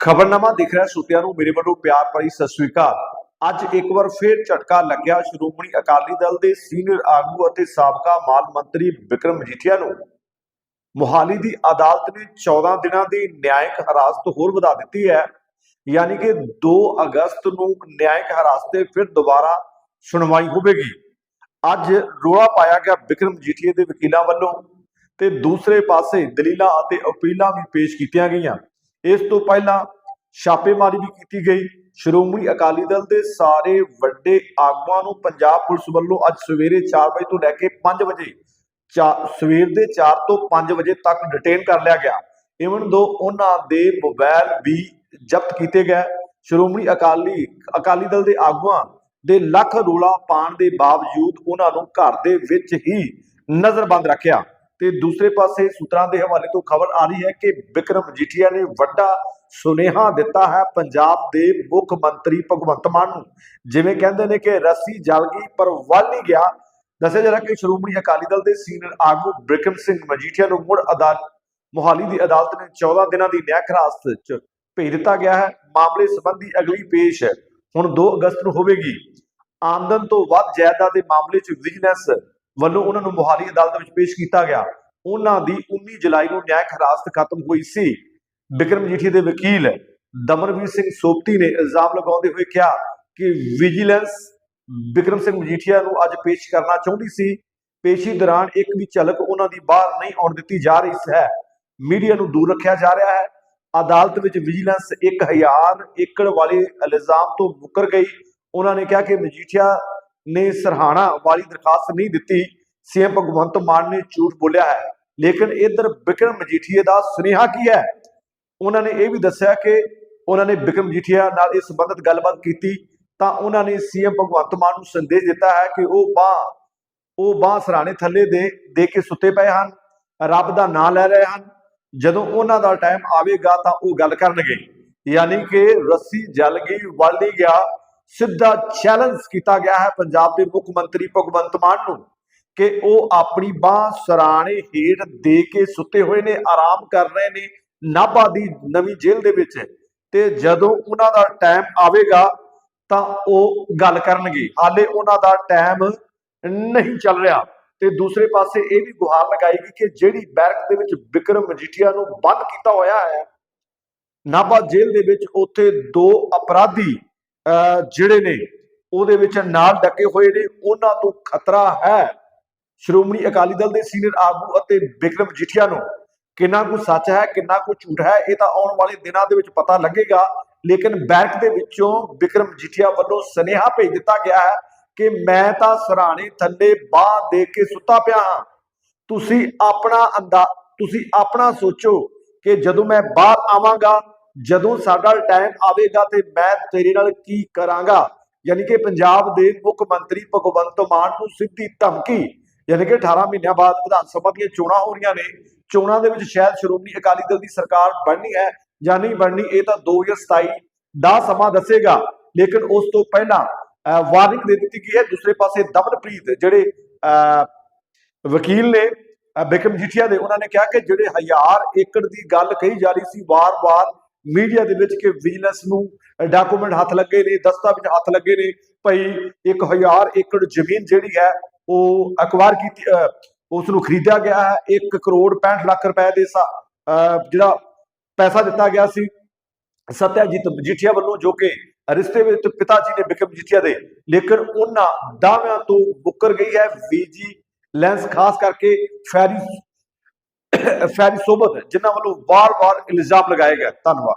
ਖਬਰਨਾਮਾ ਦੇਖ ਰਿਹਾ ਸਰੋਤਿਆਂ ਨੂੰ, ਮੇਰੇ ਵੱਲੋਂ ਪਿਆਰ ਭਰੀ ਸਤਿ ਸ੍ਰੀ ਅਕਾਲ। ਅੱਜ ਇੱਕ ਵਾਰ ਫੇਰ ਝਟਕਾ ਲੱਗਿਆ। ਸ਼੍ਰੋਮਣੀ ਅਕਾਲੀ ਦਲ ਦੇ ਸੀਨੀਅਰ ਆਗੂ ਅਤੇ ਸਾਬਕਾ ਮਾਲ ਮੰਤਰੀ ਵਿਕਰਮ ਮਜੀਠੀਆ ਨੂੰ ਮੁਹਾਲੀ ਦੀ ਅਦਾਲਤ ਨੇ 14 ਦਿਨਾਂ ਦੀ ਨਿਆਇਕ ਹਿਰਾਸਤ ਹੋਰ ਵਧਾ ਦਿੱਤੀ ਹੈ। ਯਾਨੀ ਕਿ 2 ਅਗਸਤ ਨੂੰ ਨਿਆਇਕ ਹਿਰਾਸਤ ਤੇ ਫਿਰ ਦੁਬਾਰਾ ਸੁਣਵਾਈ ਹੋਵੇਗੀ। ਅੱਜ ਰੋਲਾ ਪਾਇਆ ਗਿਆ ਵਿਕਰਮ ਮਜੀਠੀਆ ਦੇ ਵਕੀਲਾਂ ਵੱਲੋਂ ਤੇ ਦੂਸਰੇ ਪਾਸੇ ਦਲੀਲਾਂ ਅਤੇ ਅਪੀਲਾਂ ਵੀ ਪੇਸ਼ ਕੀਤੀਆਂ ਗਈਆਂ। ਇਸ ਤੋਂ ਪਹਿਲਾਂ ਛਾਪੇਮਾਰੀ ਵੀ ਕੀਤੀ ਗਈ। ਸ਼੍ਰੋਮਣੀ ਅਕਾਲੀ ਦਲ ਦੇ ਸਾਰੇ ਵੱਡੇ ਆਗੂਆਂ ਨੂੰ ਪੰਜਾਬ ਪੁਲਿਸ ਵੱਲੋਂ ਅੱਜ ਸਵੇਰੇ 4 ਵਜੇ ਤੋਂ ਲੈ ਕੇ 5 ਵਜੇ ਚਾ- ਸਵੇਰ ਦੇ 4 ਤੋਂ 5 ਵਜੇ ਤੱਕ ਡਿਟੇਨ ਕਰ ਲਿਆ ਗਿਆ। ਇਵਨ ਦੋ ਉਹਨਾਂ ਦੇ ਮੋਬਾਈਲ ਵੀ ਜ਼ਬਤ ਕੀਤੇ ਗਏ। ਸ਼੍ਰੋਮਣੀ ਅਕਾਲੀ ਅਕਾਲੀ ਦਲ ਦੇ ਆਗੂਆਂ ਦੇ ਲੱਖ ਰੋਲਾ ਪਾਣ ਦੇ ਬਾਵਜੂਦ ਉਹਨਾਂ ਨੂੰ ਘਰ ਦੇ ਵਿੱਚ ਹੀ ਨਜ਼ਰਬੰਦ ਰੱਖਿਆ। ਤੇ ਦੂਸਰੇ ਪਾਸੇ ਸੂਤਰਾਂ ਦੇ ਹਵਾਲੇ ਤੋਂ ਖਬਰ ਆ ਰਹੀ ਹੈ ਕਿ ਵਿਕਰਮ ਮਜੀਠੀਆ ਨੇ ਵੱਡਾ ਸੁਨੇਹਾ ਦਿੱਤਾ ਹੈ ਪੰਜਾਬ ਦੇ ਮੁੱਖ ਮੰਤਰੀ ਭਗਵੰਤ ਮਾਨ ਨੂੰ। ਜਿਵੇਂ ਕਹਿੰਦੇ ਨੇ ਕਿ ਰੱਸੀ ਜਲ ਗਈ ਪਰ ਵੱਲ ਨਹੀਂ ਗਿਆ। ਦੱਸਿਆ ਜਾ ਰਿਹਾ ਕਿ ਸ਼੍ਰੋਮਣੀ ਅਕਾਲੀ ਦਲ ਦੇ ਸੀਨੀਅਰ ਆਗੂ ਬਿਕਰਮ ਸਿੰਘ ਮਜੀਠੀਆ ਨੂੰ ਮੁੜ ਅਦਾਲਤ ਮੁਹਾਲੀ ਦੀ ਅਦਾਲਤ ਨੇ 14 ਦਿਨਾਂ ਦੀ ਨਿਆਂ ਖਰਾਸਤ 'ਚ ਭੇਜ ਦਿੱਤਾ ਗਿਆ ਹੈ। ਮਾਮਲੇ ਸੰਬੰਧੀ ਅਗਲੀ ਪੇਸ਼ ਹੁਣ 2 ਅਗਸਤ ਨੂੰ ਹੋਵੇਗੀ। ਆਮਦਨ ਤੋਂ ਵੱਧ ਜਾਇਦਾਦ ਦੇ ਮਾਮਲੇ 'ਚ ਵਿਜੀਲੈਂਸ ਵੱਲੋਂ ਉਹਨਾਂ ਨੂੰ ਮੁਹਾਲੀ ਅਦਾਲਤ ਵਿੱਚ ਪੇਸ਼ ਕੀਤਾ ਗਿਆ। ਉਹਨਾਂ ਦੀ 19 ਜੁਲਾਈ ਨੂੰ ਨਿਆਇਕ ਹਿਰਾਸਤ ਖਤਮ ਹੋਈ ਸੀ। ਬਿਕਰਮ ਜੀਠੀ ਦੇ ਵਕੀਲ ਦਮਨਵੀਰ ਸਿੰਘ ਸੋਪਤੀ ਨੇ ਇਲਜ਼ਾਮ ਲਗਾਉਂਦੇ ਹੋਏ ਕਿਹਾ ਕਿ ਵਿਜੀਲੈਂਸ ਬਿਕਰਮ ਸਿੰਘ ਮਜੀਠੀਆ ਨੂੰ ਅੱਜ ਪੇਸ਼ ਕਰਨਾ ਚਾਹੁੰਦੀ ਸੀ। ਪੇਸ਼ੀ ਦੌਰਾਨ ਇੱਕ ਵੀ ਝਲਕ ਉਹਨਾਂ ਦੀ ਬਾਹਰ ਨਹੀਂ ਆਉਣ ਦਿੱਤੀ ਜਾ ਰਹੀ ਹੈ। ਮੀਡੀਆ ਨੂੰ ਦੂਰ ਰੱਖਿਆ ਜਾ ਰਿਹਾ ਹੈ। ਅਦਾਲਤ ਵਿੱਚ ਵਿਜੀਲੈਂਸ 1000 ਏਕੜ ਵਾਲੇ ਇਲਜ਼ਾਮ ਤੋਂ ਮੁੱਕਰ ਗਈ। ਉਹਨਾਂ ਨੇ ਕਿਹਾ ਕਿ ਮਜੀਠੀਆ ਨੇ ਸਰਹਾਣਾ ਵਾਲੀ ਦਰਖਾਸਤ ਨਹੀਂ ਦਿੱਤੀ। ਸੀਐਮ ਭਗਵੰਤ ਮਾਨ ਨੇ ਝੂਠ ਬੋਲਿਆ ਹੈ। ਲੇਕਿਨ ਇਧਰ ਬਿਕਰਮ ਮਜੀਠੀਆ ਦਾ ਸੁਨੇਹਾ ਕੀ ਹੈ? ਉਹਨਾਂ ਨੇ ਇਹ ਵੀ ਦੱਸਿਆ ਕਿ ਉਹਨਾਂ ਨੇ ਬਿਕਰਮ ਮਜੀਠੀਆ ਨਾਲ ਇਸ ਸੰਬੰਧਤ ਗੱਲਬਾਤ ਕੀਤੀ। ਤਾਂ ਉਹਨਾਂ ਨੇ ਸੀਐਮ ਭਗਵੰਤ ਮਾਨ ਨੂੰ ਸੰਦੇਸ਼ ਦਿੱਤਾ ਹੈ ਕਿ ਉਹ ਬਾਹ ਉਹ ਬਾਹ ਸਰਾਣੇ ਥੱਲੇ ਦੇ ਦੇ ਕੇ ਸੁੱਤੇ ਪਏ ਹਨ। ਰੱਬ ਦਾ ਨਾਮ ਲੈ ਰਹੇ ਹਨ। ਜਦੋਂ ਉਹਨਾਂ ਦਾ ਟਾਈਮ ਆਵੇਗਾ ਤਾਂ ਉਹ ਗੱਲ ਕਰਨਗੇ। ਯਾਨੀ ਕਿ ਰੱਸੀ ਜਲ ਗਈ, ਵਾਲੀ ਗਿਆ। ਸਿੱਧਾ ਚੈਲੰਜ ਕੀਤਾ ਗਿਆ ਹੈ ਪੰਜਾਬ ਦੇ ਮੁੱਖ ਮੰਤਰੀ ਭਗਵੰਤ ਮਾਨ ਨੂੰ ਕਿ ਉਹ ਆਪਣੀ ਬਾਹ ਸਰਾਣੇ ਹੇਠ ਦੇ ਕੇ ਸੁੱਤੇ ਹੋਏ ਨੇ, ਆਰਾਮ ਕਰ ਰਹੇ ਨੇ, ਨਾਭਾ ਦੀ ਨਵੀਂ ਜੇਲ੍ਹ ਦੇ ਵਿੱਚ। ਤੇ ਜਦੋਂ ਉਹਨਾਂ ਦਾ ਟਾਈਮ ਆਵੇਗਾ ਤਾਂ ਉਹ ਗੱਲ ਕਰਨਗੇ। ਹਾਲੇ ਉਹਨਾਂ ਦਾ ਟਾਈਮ ਨਹੀਂ ਚੱਲ ਰਿਹਾ। ਤੇ ਦੂਸਰੇ ਪਾਸੇ ਇਹ ਵੀ ਗੁਹਾਰ ਲਗਾਏਗੀ ਕਿ ਜਿਹੜੀ ਬੈਰਕ ਦੇ ਵਿੱਚ ਵਿਕਰਮ ਮਜੀਠੀਆ ਨੂੰ ਬੰਦ ਕੀਤਾ ਹੋਇਆ ਹੈ, ਨਾਭਾ ਜੇਲ੍ਹ ਦੇ ਵਿੱਚ ਉੱਥੇ ਦੋ ਅਪਰਾਧੀ ਜਿਹੜੇ ਨੇ, ਉਹਦੇ ਵਿੱਚ ਨਾਲ ਡੱਕੇ ਹੋਏ ਨੇ, ਉਹਨਾਂ ਤੋਂ ਖਤਰਾ ਹੈ। ਸ਼੍ਰੋਮਣੀ ਅਕਾਲੀ ਦਲ ਦੇ ਸੀਨੀਅਰ ਆਗੂ ਅਤੇ ਵਿਕਰਮ ਮਜੀਠੀਆ ਨੂੰ ਕਿੰਨਾ ਕੁ ਸੱਚ ਹੈ, ਕਿੰਨਾ ਕੁ ਝੂਠ ਹੈ, ਇਹ ਤਾਂ ਆਉਣ ਵਾਲੇ ਦਿਨਾਂ ਦੇ ਵਿੱਚ ਪਤਾ ਲੱਗੇਗਾ। ਲੇਕਿਨ ਬੈਂਕ ਦੇ ਵਿੱਚੋਂ ਵਿਕਰਮ ਮਜੀਠੀਆ ਵੱਲੋਂ ਸੁਨੇਹਾ ਭੇਜ ਦਿੱਤਾ ਗਿਆ ਹੈ ਕਿ ਮੈਂ ਤਾਂ ਸਰਾਣੇ ਥੱਲੇ ਬਾਹ ਦੇ ਕੇ ਸੁੱਤਾ ਪਿਆ ਹਾਂ। ਤੁਸੀਂ ਆਪਣਾ ਅੰਦਾ, ਤੁਸੀਂ ਆਪਣਾ ਸੋਚੋ ਕਿ ਜਦੋਂ ਮੈਂ ਬਾਹਰ ਆਵਾਂਗਾ ਜਦੋਂ ਸਾਡਾ ਟਾਈਮ ਆਵੇਗਾ ਤੇ ਮੈਂ ਤੇਰੇ ਨਾਲ ਕੀ ਕਰਾਂਗਾ? ਯਾਨੀ ਕਿ ਪੰਜਾਬ ਦੇ ਮੁੱਖ ਮੰਤਰੀ ਭਗਵੰਤ ਮਾਨ ਨੂੰ ਸਿੱਧੀ ਧਮਕੀ। ਯਾਨੀ ਕਿ 18 ਮਹੀਨਿਆਂ ਬਾਅਦ ਵਿਧਾਨ ਸਭਾ ਦੀਆਂ ਚੋਣਾਂ ਹੋ ਰਹੀਆਂ ਨੇ। ਚੋਣਾਂ ਦੇ ਵਿੱਚ ਸ਼ਾਇਦ ਸ਼੍ਰੋਮਣੀ ਅਕਾਲੀ ਦਲ ਦੀ ਸਰਕਾਰ ਬਣਨੀ ਹੈ ਜਾਂ ਨਹੀਂ ਬਣਨੀ ਇਹ ਤਾਂ 2027 ਦਾ ਸਮਾਂ ਦੱਸੇਗਾ। ਲੇਕਿਨ ਉਸ ਤੋਂ ਪਹਿਲਾਂ ਵਾਰਨਿੰਗ ਦੇ ਦਿੱਤੀ ਗਈ ਹੈ। ਦੂਸਰੇ ਪਾਸੇ ਦਮਨਪ੍ਰੀਤ ਜਿਹੜੇ ਅਹ, ਵਕੀਲ ਨੇ ਅਹ, ਬਿਕਰਮ ਜੀਠੀਆ ਦੇ ਉਹਨਾਂ ਨੇ ਕਿਹਾ ਕਿ ਜਿਹੜੇ ਹਜ਼ਾਰ ਏਕੜ ਦੀ ਗੱਲ ਕਹੀ ਜਾ ਰਹੀ ਸੀ ਵਾਰ-ਵਾਰ ਮੀਡੀਆ ਦੇ ਵਿੱਚ ਕਿ ਵਿਜੀਲੈਂਸ ਨੂੰ ਡਾਕੂਮੈਂਟ ਹੱਥ ਲੱਗੇ ਨੇ ਦਸਤਾਵੇਜ਼ ਹੱਥ ਲੱਗੇ ਨੇ, ਭਈ 1000 ਏਕੜ ਜ਼ਮੀਨ ਜਿਹੜੀ ਹੈ, ਉਹ ਅਕਵਾਰ ਕੀਤੀ ਉਸ ਨੂੰ ਖਰੀਦਿਆ ਗਿਆ ਹੈ 1 ਕਰੋੜ 65 ਲੱਖ ਰੁਪਏ ਦੇ ਜਿਹੜਾ ਪੈਸਾ ਦਿੱਤਾ ਗਿਆ ਸੀ, ਸਤਿਆਜੀਤ ਮਜੀਠੀਆ ਵੱਲੋਂ ਜੋ ਕਿ ਰਿਸ਼ਤੇ ਵਿੱਚ ਪਿਤਾ ਜੀ ਨੇ ਬਿਕਰਮ ਮਜੀਠੀਆ ਦੇ, ਲੇਕਿਨ ਉਹਨਾਂ ਦਾਅਵਿਆਂ ਤੋਂ ਮੁੱਕਰ ਗਈ ਹੈ, ਵੀਜੀ ਲੈਂਸ ਖਾਸ ਕਰਕੇ ਫੈਰੀ ਫੈਰੀ ਸੋਬਤ ਜਿਨ੍ਹਾਂ ਵੱਲੋਂ ਵਾਰ-ਵਾਰ ਇਲਜ਼ਾਮ ਲਗਾਏ ਗਏ। ਧੰਨਵਾਦ।